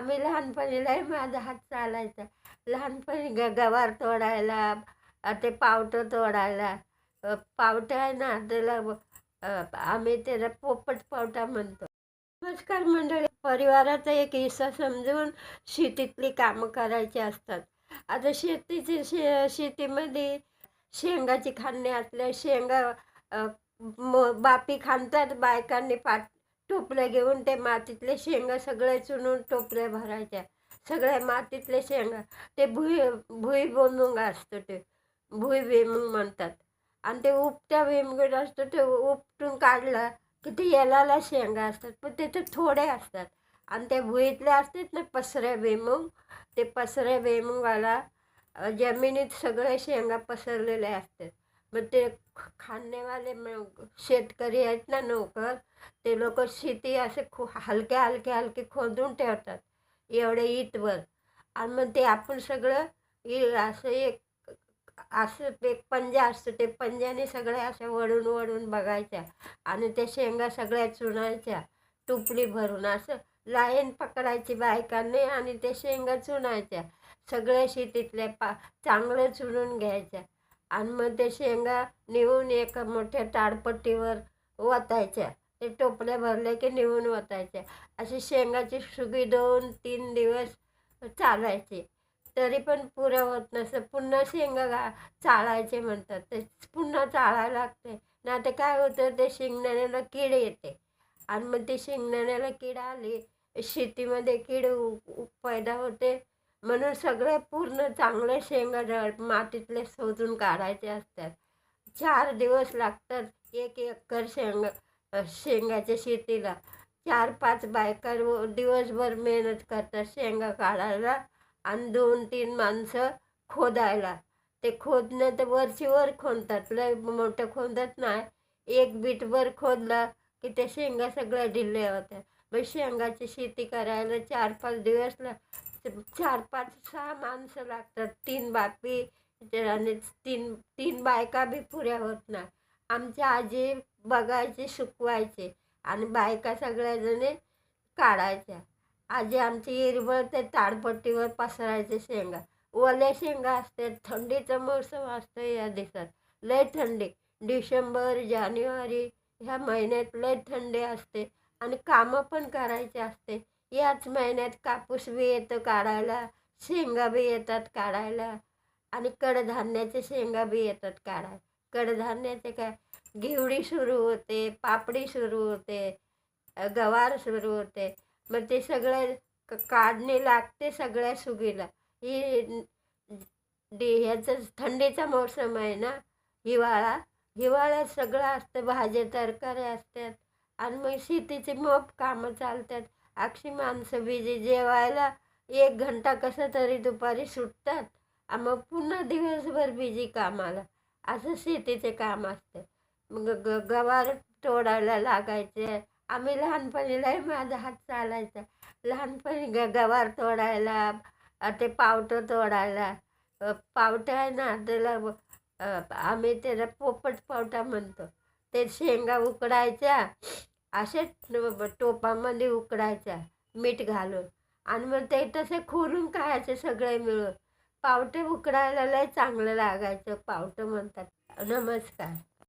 आम्ही लहानपणी लय माझा हात चालायचा. लहानपणी ग गवार तोडायला ते पावटं तोडायला पावटं आहे ना त्याला आम्ही त्याला पोपट पावटा म्हणतो. नमस्कार मंडळी परिवाराचा एक हिस्सा समजून शेतीतली कामं करायची असतात. आता शेतीची शे शेतीमध्ये शेंगाची खाणे असल्या शेंगा अ, बापी खांदतात बायकांनी पाट टोपल्या घेऊन ते मातीतले शेंगा सगळे चुनून टोपल्या भरायच्या. सगळ्या मातीतले शेंगा. ते भुई भुई बोमुंग असतं ते. भुई भुईमुंग म्हणतात. आणि ते उपट्या भुईमुंग असतं ते उपटून काढलं की ते याला शेंगा असतात. पण ते तर थोडे असतात. आणि त्या भुईतले असतात ना पसऱ्या भुईमुंग ते पसऱ्या भुईमुंगाला जमिनीत सगळे शेंगा पसरलेले असतात. मग ते खाणेवाले शेतकरी आहेत ना नोकर ते लोक शेती असे खो हलके हलके हलके खोदून ठेवतात एवढे ईटवर आणि मग ते आपण सगळं इ- असं एक असं एक पंजा असतं ते पंजाने सगळ्या अशा वळून वळून बघायच्या आणि त्या शेंगा सगळ्या चुनायच्या टुपली भरून असं लाईन पकडायची बायकांनी आणि त्या शेंगा चुनायच्या सगळ्या शेतीतल्या पा चांगलं चुनून घ्यायच्या आणि मग ते शेंगा नेऊन एका मोठ्या ताडपट्टीवर ओतायच्या. ते टोपल्या भरल्या की नेऊन ओतायच्या. अशी शेंगाची सुगी दोन तीन दिवस चालायची. तरी पण पुरं होत नसतं पुन्हा शेंगा गा चाळायचे म्हणतात. ते पुन्हा चाळायला लागते. नाही तर काय होतं? ते शेंगदाण्याला कीड येते. आणि मग ते शेंगदाण्याला कीड आली शेतीमध्ये कीड उ- पैदा होते. म्हणून सगळे पूर्ण चांगले शेंगा जळ मातीतले शोधून काढायचे असतात. चार दिवस लागतात एक एकर शेंगा शेंगाच्या शेतीला. चार पाच बायका दिवसभर मेहनत करतात शेंगा काढायला आणि दोन तीन माणसं खोदायला. ते खोदणं तर वरचीवर खोदतात लय मोठं खोदत नाही. एक बीटभर खोदला की ते शेंगा सगळ्या ढिल्ल्या होत्या. मग शेंगाची शेती करायला चार पाच दिवस लाग चार पाच सहा माणसं लागतात. तीन बापी आणि तीन तीन बायका बी पुऱ्या होत नाही आमच्या आजी बघायचे सुकवायचे आणि बायका सगळ्याजणी काढायच्या. आजी आमची हिरवळ ते ताडपट्टीवर पसरायचे शेंगा. ओल्या शेंगा असते थंडीचं मौसम असतं या दिवसात. लय थंडी. डिसेंबर जानेवारी ह्या महिन्यात लय थंडी असते आणि कामं पण करायचे असते. याच महिन्यात कापूस बी येतं काढायला शेंगा बी येतात काढायला. आणि कडधान्याचे शेंगा बी येतात काढायला. कडधान्याचे काय? घेवडी सुरू होते पापडी सुरू होते गवार सुरू होते. मग ते सगळं क- काढणे लागते सगळ्या सुगीला. ही डे ह्याचं थंडीचा मोसम आहे ना हिवाळा. हिवाळ्यात सगळं असतं भाज्या तरकारी असतात. आणि मग शेतीची मोप कामं चालतात. अक्षी माणसं बिजी जेवायला एक घंटा कसं तरी दुपारी सुटतात. आणि मग पुन्हा दिवसभर बिजी कामाला. असं शेतीचे काम असतं. मग ग गवार तोडायला लागायचे. आम्ही लहानपणीलाही माझा हात चालायचा. लहानपणी ग गवार तोडायला ते पावटं तोडायला. पावटं आहे ना त्याला आम्ही त्याला पोपट पावटा म्हणतो. ते शेंगा उकडायच्या. असेच टोपामध्ये उकडायच्या मीठ घालून. आणि मग ते तसे खोलून खायचे सगळे मिळून. पावटे उकडायला लय चांगलं लागायचं पावटं म्हणतात. नमस्कार.